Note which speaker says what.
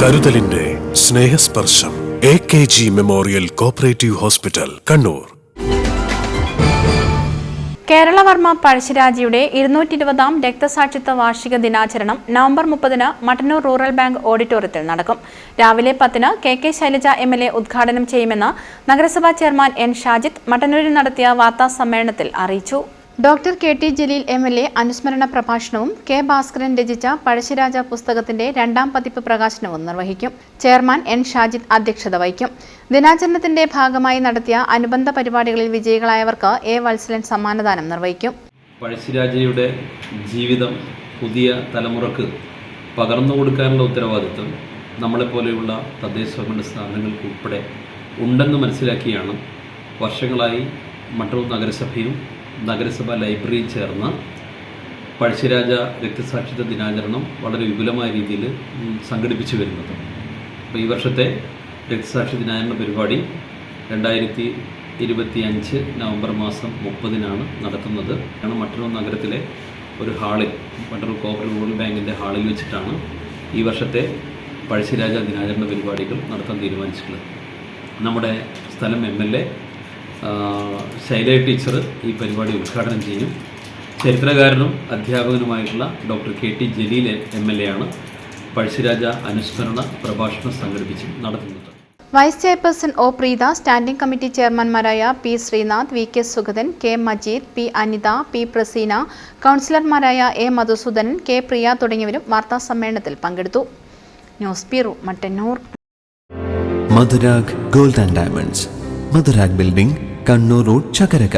Speaker 1: കരുതലിന്റെ Snehasparsham A K G memorial cooperative hospital Kannur.
Speaker 2: Keralavarma പഴശ്ശിരാജയുടെ ഇരുന്നൂറ്റി ഇരുപതാം രക്തസാക്ഷിത്വ വാർഷിക ദിനാചരണം നവംബർ മുപ്പതിന് മട്ടന്നൂർ റൂറൽ ബാങ്ക് ഓഡിറ്റോറിയത്തിൽ നടക്കും. രാവിലെ പത്തിന് K K Shailaja M L A ഉദ്ഘാടനം ചെയ്യുമെന്ന് നഗരസഭാ ചെയർമാൻ എൻ ഷാജിത്ത് മട്ടന്നൂരിൽ നടത്തിയ വാർത്താ സമ്മേളനത്തിൽ അറിയിച്ചു. Doctor K T Jaleel M L A അനുസ്മരണ പ്രഭാഷണവും കെ ഭാസ്കരൻ രചിച്ച പഴശ്ശിരാജ പുസ്തകത്തിന്റെ രണ്ടാം പതിപ്പ് പ്രകാശനവും നിർവഹിക്കും. ചെയർമാൻ എൻ ഷാജിദ് അധ്യക്ഷത വഹിക്കും. ദിനാചരണത്തിന്റെ ഭാഗമായി നടത്തിയ അനുബന്ധ പരിപാടികളിൽ വിജയികളായവർക്ക് എ വത്സലൻ സമ്മാനദാനം നിർവഹിക്കും.
Speaker 3: പഴശ്ശിരാജയുടെ ജീവിതം പുതിയ തലമുറയ്ക്ക് പകർന്നു കൊടുക്കാനുള്ള ഉത്തരവാദിത്വം നമ്മളെപ്പോലെയുള്ള തദ്ദേശ സ്വയംഭരണ സ്ഥാപനങ്ങൾക്ക് ഉൾപ്പെടെ ഉണ്ടെന്ന് മനസ്സിലാക്കിയാണ് വർഷങ്ങളായി മട്ടൂർ നഗരസഭയും നഗരസഭ ലൈബ്രറിയിൽ ചേർന്ന പഴശ്ശിരാജ രക്തസാക്ഷിത്വ ദിനാചരണം വളരെ വിപുലമായ രീതിയിൽ സംഘടിപ്പിച്ചു വരുന്നത്. അപ്പോൾ ഈ വർഷത്തെ രക്തസാക്ഷി ദിനാചരണ പരിപാടി രണ്ടായിരത്തി ഇരുപത്തി അഞ്ച് നവംബർ മാസം മുപ്പതിനാണ് നടക്കുന്നത്. കാരണം മട്ടന്നൂർ നഗരത്തിലെ ഒരു ഹാളിൽ മട്ടന്നൂർ കോപ്പറേറ്റീവ് റൂറൽ ബാങ്കിന്റെ ഹാളിൽ വെച്ചിട്ടാണ് ഈ വർഷത്തെ പഴശ്ശിരാജ ദിനാചരണ പരിപാടികൾ നടത്താൻ തീരുമാനിച്ചിട്ടുള്ളത്. നമ്മുടെ സ്ഥലം M L A Shaila teacher ഈ പരിപാടി ഉദ്ഘാടനം ചെയ്യും. ചരിത്രകാരനും അധ്യാപകനുമായിട്ടുള്ള doctor K T Jaleel M L A ആണ്. പഴശ്ശിരാജ അനുസ്മരണ പ്രഭാഷണം സംഘടിപ്പിച്ച് നടത്തുന്നത്
Speaker 2: vice chairperson O Preetha standing committee ചെയർമാൻമാരായ P Sreenath V K Sugathan K Majeed P Anitha P Praseena കൗൺസിലർമാരായ എ മധുസൂദനൻ കെ പ്രിയ തുടങ്ങിയവരും വാർത്താ സമ്മേളനത്തിൽ പങ്കെടുത്തു. News bureau Mattannur.
Speaker 4: Madhurag gold and diamonds. Madhurag building Kannur road Chakkarakkal.